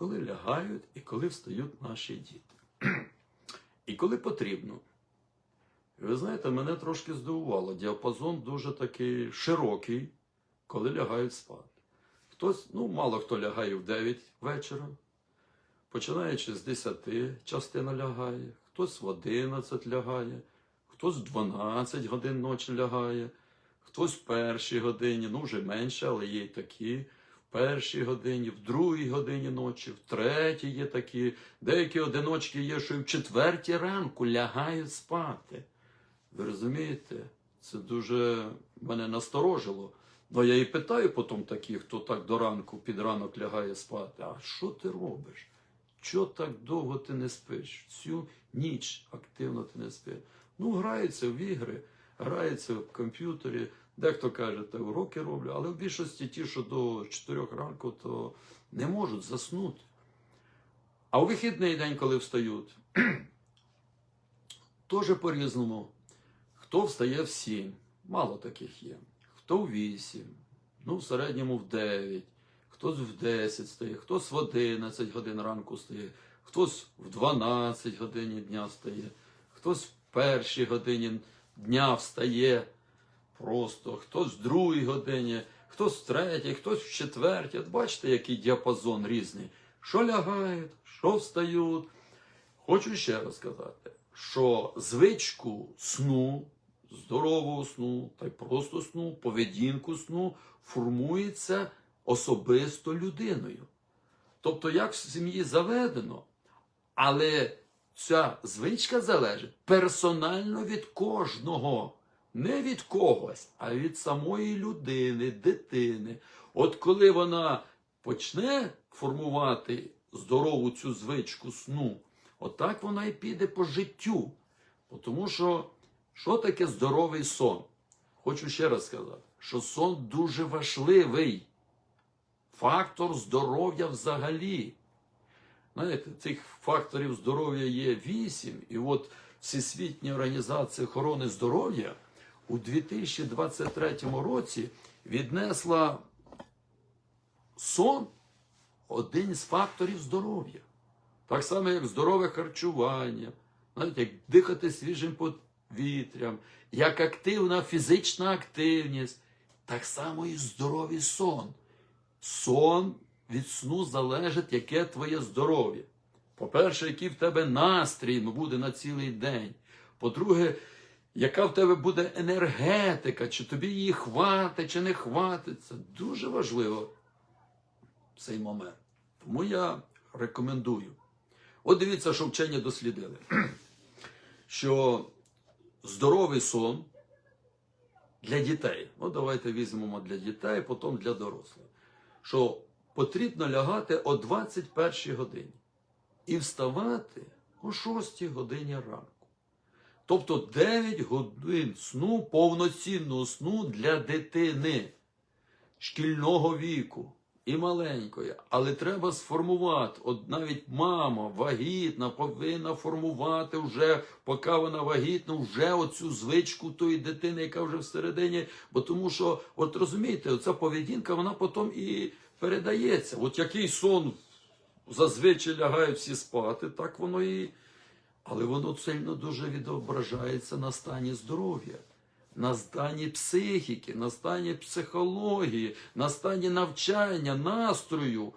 коли лягають і коли встають наші діти. І коли потрібно. Ви знаєте, мене трошки здивувало. Діапазон дуже такий широкий, коли лягають спати. Хтось, ну, мало хто лягає в 9 вечора, починаючи з 10 частина лягає, хтось в 11 лягає, хтось в 12 годин ночі лягає, хтось в першій годині, ну вже менше, але є й такі. Першій годині, в другій годині ночі, в третій є такі. Деякі одиночки є, що і в четвертій ранку лягають спати. Ви розумієте? Це дуже мене насторожило. Ну я і питаю потім таких, хто так до ранку під ранок лягає спати. А що ти робиш? Чого так довго ти не спиш? Всю ніч активно ти не спиш. Ну, граються в ігри, граються в комп'ютері. Дехто каже, та уроки роблю, але в більшості ті, що до 4 ранку, то не можуть заснути. А у вихідний день, коли встають, теж по-різному. Хто встає в 7, мало таких є. Хто в 8, ну в середньому в 9, хтось в 10 стає, хтось в 11 годин ранку стає, хтось в 12 годині дня встає, хтось в першій годині дня встає просто, хтось в другій годині, хтось в третій, хтось в четвертій. От бачите, який діапазон різний. Що лягають, що встають. Хочу ще раз сказати, що звичку сну, здорового сну, та й просто сну, поведінку сну формується особисто людиною. Тобто, як в сім'ї заведено, але ця звичка залежить персонально від кожного. Не від когось, а від самої людини, дитини. От коли вона почне формувати здорову цю звичку сну, отак вона і піде по життю. Тому що, що таке здоровий сон? Хочу ще раз сказати, що сон дуже важливий. Фактор здоров'я взагалі. Знаєте, цих факторів здоров'я є вісім, і от Всесвітня організація охорони здоров'я у 2023 році віднесла сон один з факторів здоров'я. Так само, як здорове харчування, знаєте, як дихати свіжим повітрям, як активна фізична активність, так само і здоровий сон. Сон від сну залежить, яке твоє здоров'я. По-перше, який в тебе настрій буде на цілий день. По-друге, яка в тебе буде енергетика, чи тобі її хватить, чи не хватить. Це дуже важливо цей момент. Тому я рекомендую. От дивіться, що вчені дослідили, що здоровий сон для дітей, ну давайте візьмемо для дітей, потім для дорослих, що потрібно лягати о 21 годині і вставати о 6 годині ранку. Тобто 9 годин сну, повноцінного сну для дитини шкільного віку і маленької. Але треба сформувати. От навіть мама вагітна повинна формувати вже, поки вона вагітна, вже оцю звичку тої дитини, яка вже всередині. Бо тому що, от розумієте, оця поведінка, вона потім і передається. От який сон зазвичай лягають всі спати, так воно і. Але воно сильно дуже відображається на стані здоров'я, на стані психіки, на стані психології, на стані навчання, настрою.